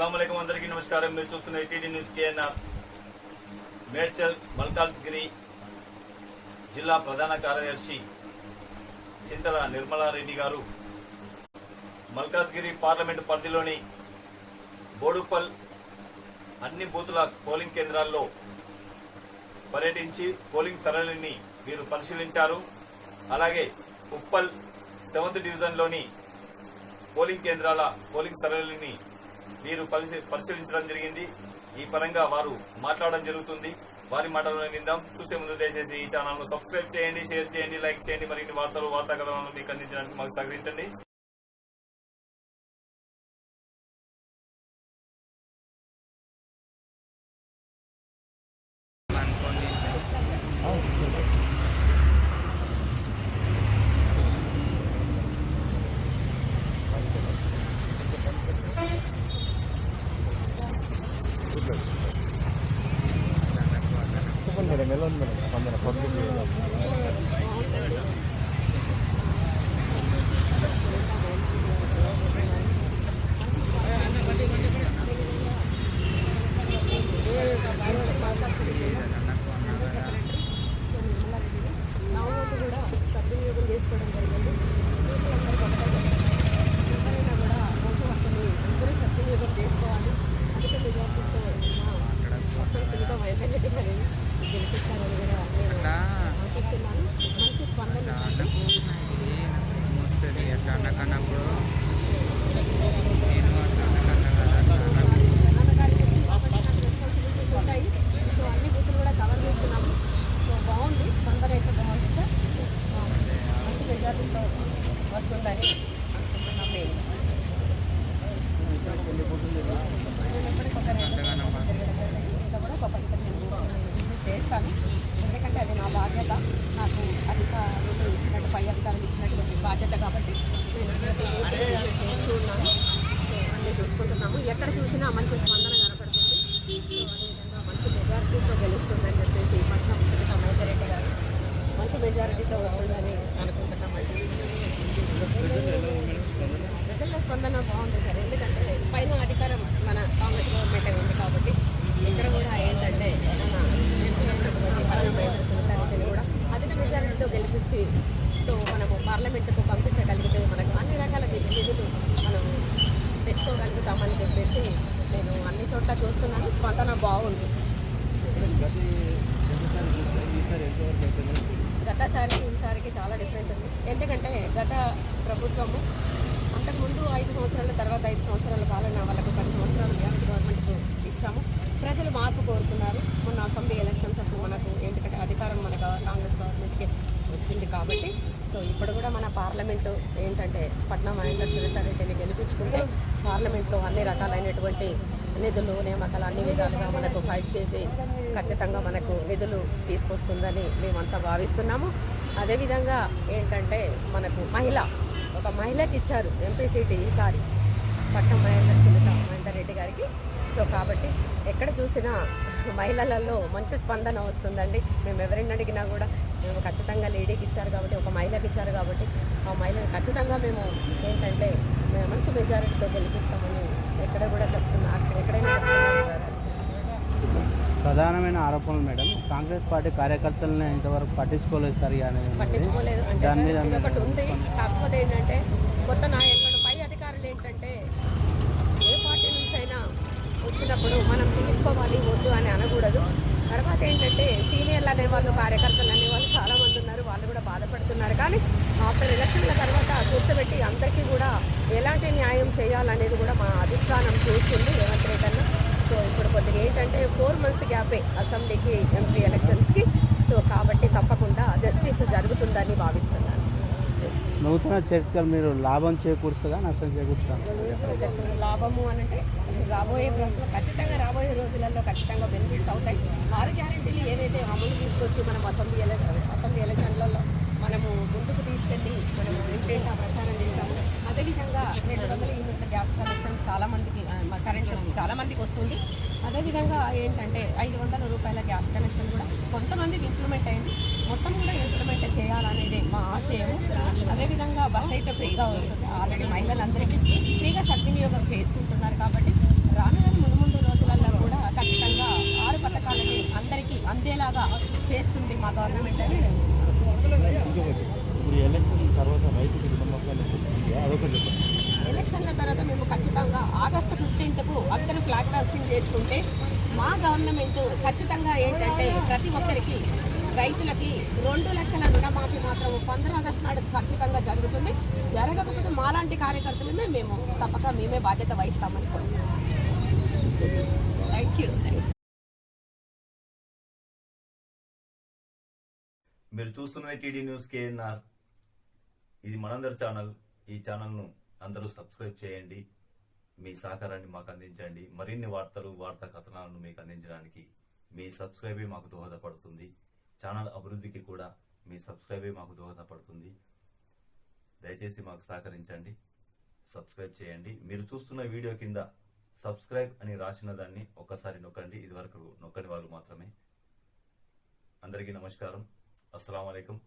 నమస్కారం. మీరు చూస్తున్న ETD news KNR. Medchal Malkajgiri జిల్లా ప్రధాన కార్యదర్శి చింతల నిర్మలారెడ్డి గారు మల్కాజ్గిరి పార్లమెంటు పరిధిలోని బోడుపల్ అన్ని బూతుల పోలింగ్ కేంద్రాల్లో పర్యటించి పోలింగ్ సరళిని వీరు పరిశీలించారు. అలాగే ఉప్పల్ సెవెంత్ డివిజన్లోని పోలింగ్ కేంద్రాల పోలింగ్ సరళిని వీరు పరిశీలించడం జరిగింది. ఈ పరంగా వారు మాట్లాడడం జరుగుతుంది. వారి మాటలను విందాం. చూసే ముందు దయచేసి ఈ ఛానల్ను సబ్స్క్రైబ్ చేయండి షేర్ చేయండి లైక్ చేయండి. మరిన్ని వార్తలు వార్తా కథనాలను మీకు అందించడానికి మాకు సహకరించండి. Oh. మేడం ఎలా ఉంది మేడం స్పందన పబ్లిక్ నా ఓటు కూడా సద్వినియోగం చేసుకోవడం జరిగింది ఓటులందరూ ఒకటే ఎవరైనా కూడా ఓటు హక్కుని అందరూ సద్వినియోగం చేసుకోవాలి అధిక మెజార్టీతో మొత్తం సునీత వైద్యుడి గారి గెలిపిస్తారని కూడా నేను ఆశిస్తున్నాను మంచి స్పందన ఉంది. వస్తుంది ఎట్లా అన్నకన్నప్పుడు నేను అట్లా అన్నకన్నా కదా అట్లా అన్నప్పుడు ప్రధాన కార్యదర్శి కాబట్టి నాకు రెస్పాన్సిబిలిటీస్ ఉంటాయి సో అన్ని బూతులు కూడా కవర్ చేస్తున్నాము సో బాగుంది స్పందన అయితే బాగుంది సార్ ఆ, మంచి మెజార్టీతో వస్తుందని అనుకుంటున్నాం మేము ఎప్పటికీ ఒక రెండు అంతగానో ఇంకా కూడా ఒక పది పదిహేను విజిట్ చేస్తాను ఎందుకంటే అది నా బాధ్యత నాకు అధికారులు ఇచ్చినట్టు పై అధికారులు ఇచ్చినటువంటి బాధ్యత కాబట్టి నేను ప్రతి ఊరు విజిట్ చేస్తూ ఉన్నాను సో అన్నీ చూసుకుంటున్నాము ఎక్కడ చూసినా మంచి స్పందన కనపడుతుంది. అదేవిధంగా మంచి మెజారిటీతో గెలుస్తుందని చెప్పేసి పట్నం సునీత గారు మంచి మెజారిటీతో వస్తుందని అనుకుంటున్నామండి ప్రజల స్పందన బాగుంది సార్. ఎందుకంటే పైన అధికారం మన కాంగ్రెస్ గవర్నమెంట్ ఉంది కాబట్టి ఇక్కడ కూడా ఏంటంటే మన కూడా అధిక మెజారిటీతో గెలిపించి మనము పార్లమెంటుకు పంపించి మనకు అన్ని రకాల నిధులు మనం తెచ్చుకోగలుగుతామని చెప్పేసి నేను అన్ని చోట్ల చూస్తున్నాను. స్పందన బాగుంది. గతసారికి ఈసారికి చాలా డిఫరెంట్ ఉంది. ఎందుకంటే గత ప్రభుత్వము అంతకుముందు ఐదు సంవత్సరాల తర్వాత ఐదు సంవత్సరాల పాలన వాళ్ళకు పది సంవత్సరాలు టీఆర్ఎస్ గవర్నమెంట్కు ఇచ్చాము. ప్రజలు మార్పు కోరుతున్నారు మొన్న అసెంబ్లీ ఎలక్షన్స్ అప్పుడు మనకు ఎందుకంటే అధికారం మన కాంగ్రెస్ గవర్నమెంట్కి వచ్చింది కాబట్టి సో ఇప్పుడు కూడా మన పార్లమెంటు ఏంటంటే పట్నం మహేంద్ర సునీతారెడ్డిని గెలిపించుకుంటే పార్లమెంట్లో అన్ని రకాలైనటువంటి నిధులు నియామకాలు అన్ని విధాలుగా మనకు ఫైట్ చేసి ఖచ్చితంగా మనకు నిధులు తీసుకొస్తుందని మేమంతా భావిస్తున్నాము. అదేవిధంగా ఏంటంటే మనకు మహిళ ఒక మహిళకి ఇచ్చారు ఎంపీ సీట్ ఈసారి పట్నం మహేంద్ర సునీత మహేందర్ రెడ్డి గారికి. సో కాబట్టి ఎక్కడ చూసినా మహిళలలో మంచి స్పందన వస్తుందండి. మేము ఎవరిని అడిగినా కూడా మేము ఖచ్చితంగా లేడీకి ఇచ్చారు కాబట్టి ఒక మహిళకి ఇచ్చారు కాబట్టి ఆ మహిళని ఖచ్చితంగా మేము ఏంటంటే మేము మంచి మెజారిటీతో గెలిపిస్తామని ఎక్కడ కూడా చెప్తున్నా ఎక్కడైనా సార్. ప్రధానమైన ఆరోపణలు మేడం కాంగ్రెస్ పార్టీ కార్యకర్తలను ఇంతవరకు పట్టించుకోలేదు సరిగా. పట్టించుకోలేదు. అంటే ఒకటి ఉంది. కాకపోతే ఏంటంటే కొత్త నాయకులు వచ్చినప్పుడు మనం తీసుకోవాలి వద్దు అని అనకూడదు. తర్వాత ఏంటంటే సీనియర్లు అనేవాళ్ళు కార్యకర్తలు అనేవాళ్ళు చాలామంది ఉన్నారు. వాళ్ళు కూడా బాధపడుతున్నారు. కానీ ఆఫ్టర్ ఎలక్షన్ల తర్వాత కూర్చోబెట్టి అందరికీ కూడా ఎలాంటి న్యాయం చేయాలనేది కూడా మా అధిష్టానం చూస్తుంది రేవంత్ రెడ్డి అన్న. సో ఇప్పుడు కొద్దిగా ఏంటంటే ఫోర్ మంత్స్ గ్యాపే అసెంబ్లీకి ఎంపీ ఎలక్షన్స్కి. సో కాబట్టి తప్పకుండా జస్టిస్ జరుగుతుందని భావిస్తున్నాను. నూతన చర్చలు మీరు లాభం చేకూరుస్తుందా నష్టం చేకూరుస్తుందా? లాభము అని అంటే రాబోయే ఖచ్చితంగా రాబోయే రోజులలో ఖచ్చితంగా బెనిఫిట్స్ అవుతాయి. ఆరు గ్యారంటీలు ఏదైతే అమలు తీసుకొచ్చి మనం అసెంబ్లీ ఎల అసెంబ్లీ ఎలక్షన్లలో మనము ముందుకు తీసుకెళ్ళి మనము ఇంటెంట్ ప్రచారం చేశాము. అదేవిధంగా రెండు వందల యూనిట్ల గ్యాస్ కనెక్షన్ చాలామందికి కరెంట్ చాలామందికి వస్తుంది. అదేవిధంగా ఏంటంటే ఐదు వందల రూపాయల గ్యాస్ కనెక్షన్ కూడా కొంతమందికి ఇంప్లిమెంట్ అయింది. మొత్తం కూడా ఇంప్లిమెంట్ చేయాలనేది మా ఆశయం అదేవిధంగా బస్ అయితే ఫ్రీగా వస్తుంది. ఆల్రెడీ మహిళలందరికీ ఫ్రీగా సద్వినియోగం చేసుకుంటున్నారు కాబట్టి రానున్న మునుముందు రోజులలో కూడా ఖచ్చితంగా ఆరు పథకాలని అందరికీ అందేలాగా చేస్తుంది మా గవర్నమెంట్ అని ఎలక్షన్ల తర్వాత మేము ఖచ్చితంగా ఆగస్టు ఫిఫ్టీన్త్కు అందరూ ఫ్లాగ్ కాస్టింగ్ చేసుకుంటే మా గవర్నమెంట్ ఖచ్చితంగా ఏంటంటే ప్రతి ఒక్కరికి రైతులకి రెండు లక్షల రుణమాఫీ మాత్రం పంద్ర ఆగస్టు నాడు ఖచ్చితంగా జరుగుతుంది. జరగకపోతే మాలాంటి కార్యకర్తలమే మేము తప్పక మేమే బాధ్యత వహిస్తామని థ్యాంక్ యూ మీరు చూస్తున్నది టీడీ న్యూస్ కేఎన్ఆర్. ఇది మనందరి ఛానల్. ఈ ఛానల్ను అందరూ సబ్స్క్రైబ్ చేయండి. మీ సహకారాన్ని మాకు అందించండి. మరిన్ని వార్తలు వార్తా కథనాలను మీకు అందించడానికి మీ సబ్స్క్రైబే మాకు దోహదపడుతుంది. ఛానల్ అభివృద్ధికి కూడా మీ సబ్స్క్రైబే మాకు దోహదపడుతుంది. దయచేసి మాకు సహకరించండి. సబ్స్క్రైబ్ చేయండి. మీరు చూస్తున్న వీడియో కింద సబ్స్క్రైబ్ అని రాసిన దాన్ని ఒక్కసారి నొక్కండి. ఇదివరకు నొక్కని వాళ్ళు మాత్రమే. అందరికీ నమస్కారం. అస్సలం అయికం